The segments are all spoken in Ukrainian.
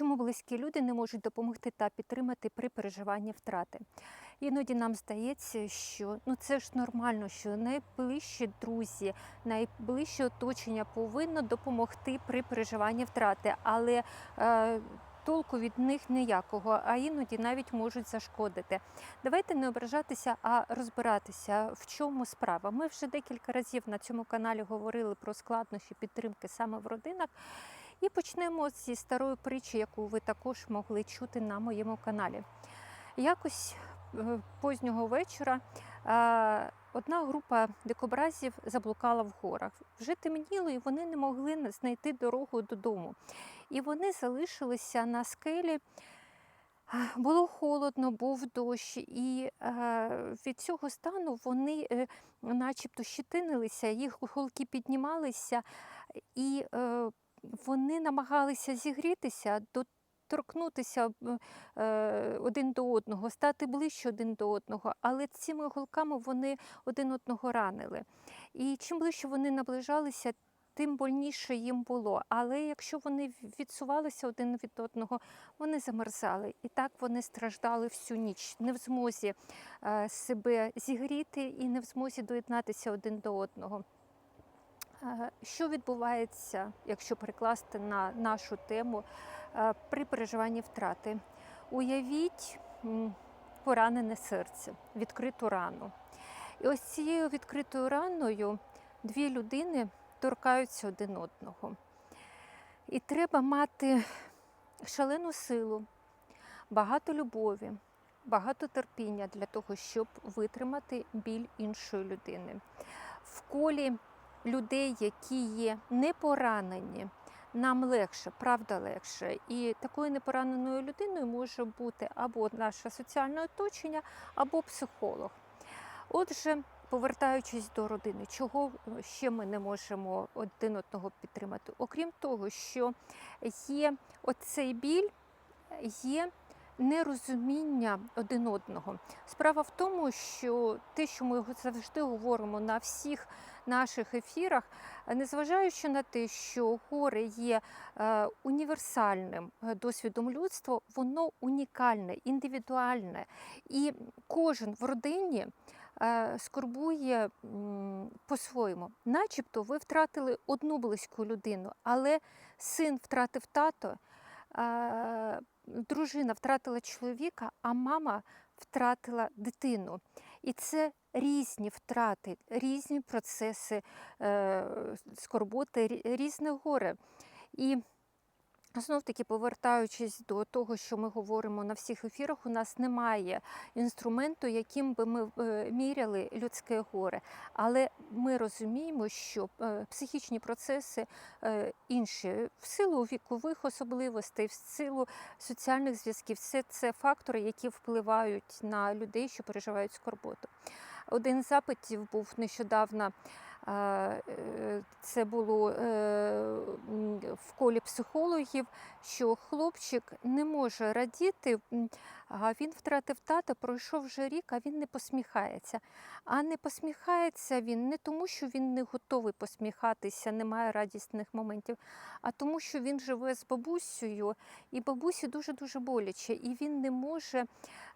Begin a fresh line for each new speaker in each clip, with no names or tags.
чому близькі люди не можуть допомогти та підтримати при переживанні втрати. Іноді нам здається, що ну це ж нормально, що найближчі друзі, найближче оточення повинно допомогти при переживанні втрати, але е, толку від них ніякого, а іноді навіть можуть зашкодити. Давайте не ображатися, а розбиратися, в чому справа. Ми вже декілька разів на цьому каналі говорили про складнощі підтримки саме в родинах. І почнемо зі старої притчі, яку ви також могли чути на моєму каналі. Якось е, познього вечора е, одна група дикобразів заблукала в горах. Вже темніло, і вони не могли знайти дорогу додому. І вони залишилися на скелі. Було холодно, був дощ, і е, від цього стану вони начебто щетинилися, їх голки піднімалися, і вони намагалися зігрітися, доторкнутися е, один до одного, стати ближче один до одного, але цими голками вони один одного ранили. І чим ближче вони наближалися, тим больніше їм було. Але якщо вони відсувалися один від одного, вони замерзали. І так вони страждали всю ніч, не в змозі е, себе зігріти і не в змозі доєднатися один до одного. Е, Що відбувається, якщо перекласти на нашу тему е, при переживанні втрати? Уявіть поранене серце, відкриту рану. І ось цією відкритою раною дві людини торкаються один одного. І треба мати шалену силу, багато любові, багато терпіння для того, щоб витримати біль іншої людини. В колі людей, які є не поранені, нам легше, правда легше. І такою непораненою людиною може бути або наше соціальне оточення, або психолог. Отже, повертаючись до родини, чого ще ми не можемо один одного підтримати? Окрім того, що є оцей біль, є нерозуміння один одного. Справа в тому, що те, що ми завжди говоримо на всіх наших ефірах, незважаючи на те, що горе є е, універсальним е, досвідом людства, воно унікальне, індивідуальне. І кожен в родині е, скорбує по-своєму. Начебто ви втратили одну близьку людину, але син втратив тато. Дружина втратила чоловіка, а мама втратила дитину. І це різні втрати, різні процеси е, скорботи, різне горе. І знов таки, повертаючись до того, що ми говоримо на всіх ефірах, у нас немає інструменту, яким би ми е, міряли людське горе. Але ми розуміємо, що е, психічні процеси е, інші в силу вікових особливостей, в силу соціальних зв'язків, все це фактори, які впливають на людей, що переживають скорботу. Один з запитів був нещодавно. Е, Це було е, в колі психологів, що хлопчик не може радіти, він втратив тата, пройшов вже рік, а він не посміхається. А не посміхається він не тому, що він не готовий посміхатися, немає радісних моментів, а тому, що він живе з бабусею, і бабусі дуже-дуже боляче, і він не може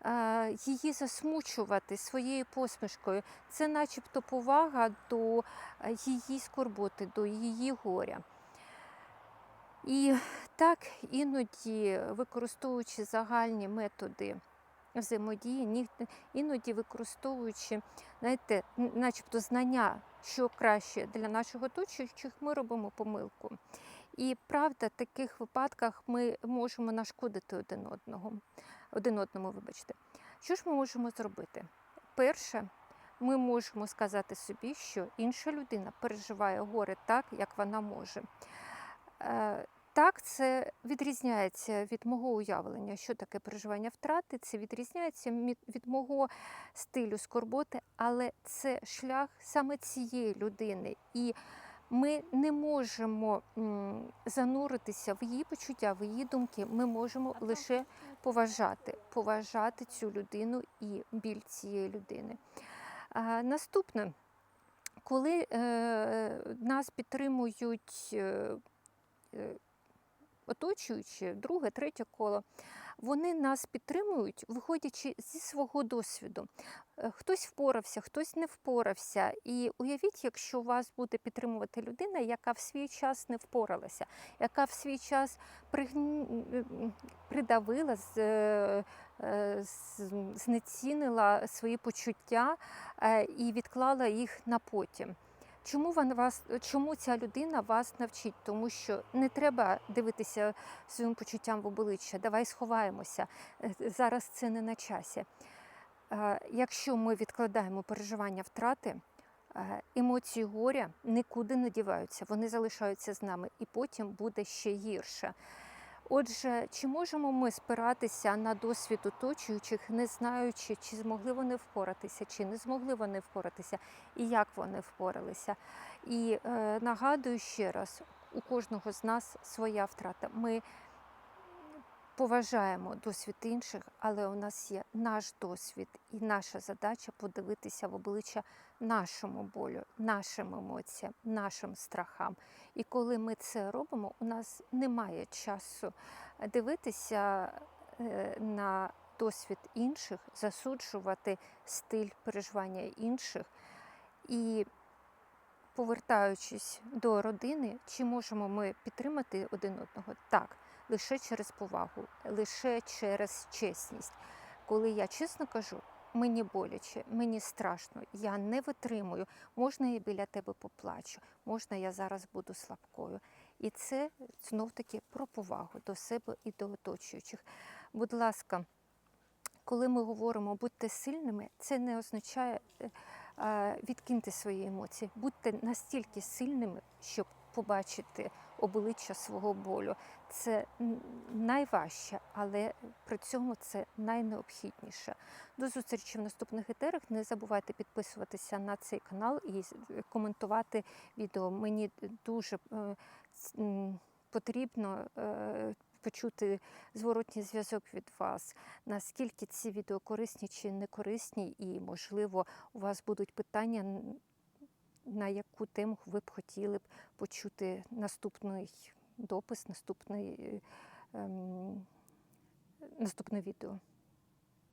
е, її засмучувати своєю посмішкою. Це начебто повага до е, її скорботи, до її горя. І так іноді, використовуючи загальні методи взаємодії, іноді використовуючи, знаєте, начебто знання, що краще для наших оточуючих, ми робимо помилку. І правда, в таких випадках ми можемо нашкодити один одного, один одному, вибачте. Що ж ми можемо зробити? Перше, ми можемо сказати собі, що інша людина переживає горе так, як вона може. Так, це відрізняється від мого уявлення, що таке переживання втрати, це відрізняється від мого стилю скорботи, але це шлях саме цієї людини. І ми не можемо зануритися в її почуття, в її думки. Ми можемо лише поважати, поважати цю людину і біль цієї людини. А, наступне, коли е, нас підтримують. е, е, оточуючі, друге, третє коло, вони нас підтримують, виходячи зі свого досвіду. Е, Хтось впорався, хтось не впорався. І уявіть, якщо вас буде підтримувати людина, яка в свій час не впоралася, яка в свій час придавила, з- е, е, з- знецінила свої почуття е, і відклала їх на потім. Чому вона вас, чому ця людина вас навчить? Тому що не треба дивитися своїм почуттям в обличчя. Давай сховаємося. Е, Зараз це не на часі. Е, Якщо ми відкладаємо переживання втрати, е, емоції горя нікуди не діваються, вони залишаються з нами, і потім буде ще гірше. Отже, чи можемо ми спиратися на досвід оточуючих, не знаючи, чи змогли вони впоратися, чи не змогли вони впоратися, і як вони впоралися? І е, нагадую ще раз: у кожного з нас своя втрата. Ми поважаємо досвід інших, але у нас є наш досвід, і наша задача подивитися в обличчя нашому болю, нашим емоціям, нашим страхам. І коли ми це робимо, у нас немає часу дивитися е, на досвід інших, засуджувати стиль переживання інших. І повертаючись до родини, чи можемо ми підтримати один одного? Так, лише через повагу, лише через чесність. Коли я чесно кажу, мені боляче, мені страшно, я не витримую, можна я біля тебе поплачу, можна я зараз буду слабкою. І це знов таки про повагу до себе і до оточуючих. Будь ласка, коли ми говоримо будьте сильними, це не означає е, відкиньте свої емоції, будьте настільки сильними, щоб побачити обличчя свого болю. Це найважче, але при цьому це найнеобхідніше. До зустрічі в наступних етерах. Не забувайте підписуватися на цей канал і коментувати відео. Мені дуже е, потрібно е, почути зворотній зв'язок від вас, наскільки ці відео корисні чи не корисні, і, можливо, у вас будуть питання, на яку тему ви б хотіли б почути наступний допис, наступний, ем, наступне відео.